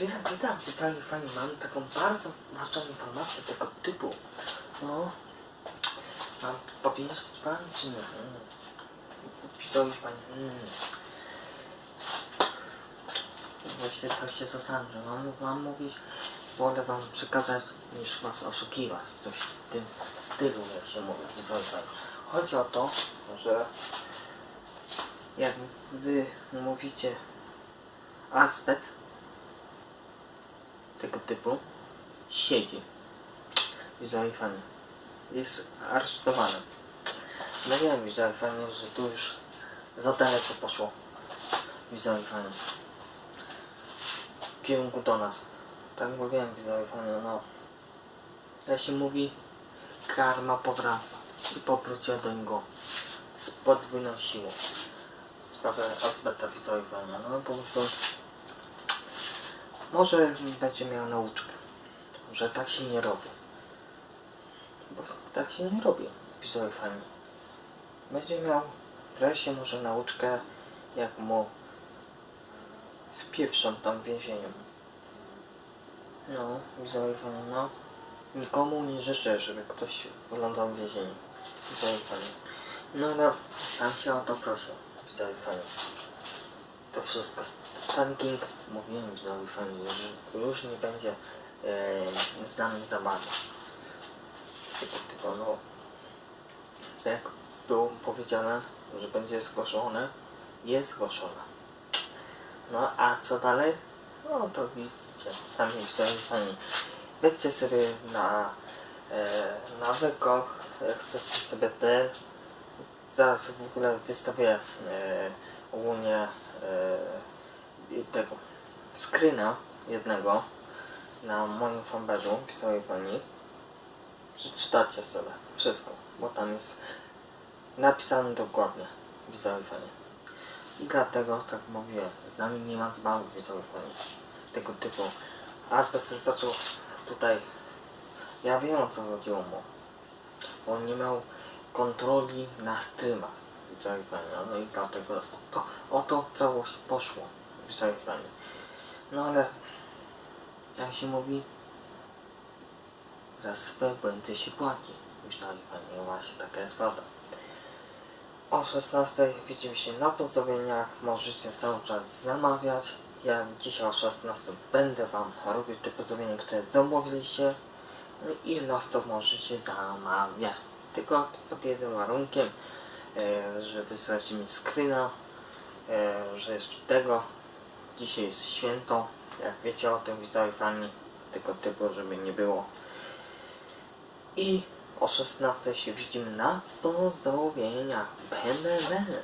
witam, witam, witam Fani, mam taką bardzo ważną informację tego typu. No, mam powiedzieć Pan czy nie? Mm. Już Pani. Mm. Właśnie tak się zastanawiam, mam, mam mówić, wolę Wam przekazać niż Was oszukiwać, coś w tym stylu, jak się mówi. Chodzi o to, że jak Wy mówicie aspekt tego typu siedzi. Widzowie fani jest aresztowany. No wiem widzowie fani że tu już za daleko poszło. Widzowie fani w kierunku do nas. Tak mówiłem widzowie fani no. Jak się mówi karma powraca. I powróciła do niego z podwójną siłą. Sprawę Asbeta widzowie fani no po prostu może będzie miał nauczkę, że tak się nie robi. Bo tak się nie robi, widzowie fani. Będzie miał wreszcie może nauczkę, jak mu wpiewszą tam w więzieniu. No, widzowie fani, no. Nikomu nie życzę, żeby ktoś wyglądał w więzieniu. Fani. No ale sam się o to prosił, widzowie fani to wszystko. Stan King mówiłem że nowy fani, że już nie będzie e, znany za bardzo. Tylko, tylko no jak było powiedziane, że będzie zgłoszone, jest zgłoszone. No a co dalej? No to widzicie, tam jest ten fani. Wejdźcie sobie na e, na Wyko, chcecie sobie te zaraz w ogóle wystawię e, ogólnie e, tego screena jednego na moim fanpage'u Pistowej Pani przeczytacie sobie wszystko, bo tam jest napisane dokładnie Pistowej Pani i dlatego, tak mówię, z nami nie ma zbawów Pistowej Pani tego typu. Albert zaczął tutaj ja wiem o co chodziło mu. On nie miał kontroli na streamach widzowie fani, no i dlatego o to, o to całość poszło widzowie fani. No ale jak się mówi za swe błędy się płaci widzowie fani, no właśnie taka jest prawda. O 16 widzimy się na pozdrowieniach, możecie cały czas zamawiać. Ja dzisiaj o 16 będę wam robił te pozdrowienia, które zamówiliście. No i lostów możecie zamawiać. Tylko pod jednym warunkiem, e, że wysłacie mi screena, e, że jest tego. Dzisiaj jest święto, jak wiecie o tym widzowie fani, tylko typu, żeby nie było. I o 16 się widzimy na pozdrowieniach. Będę, będę.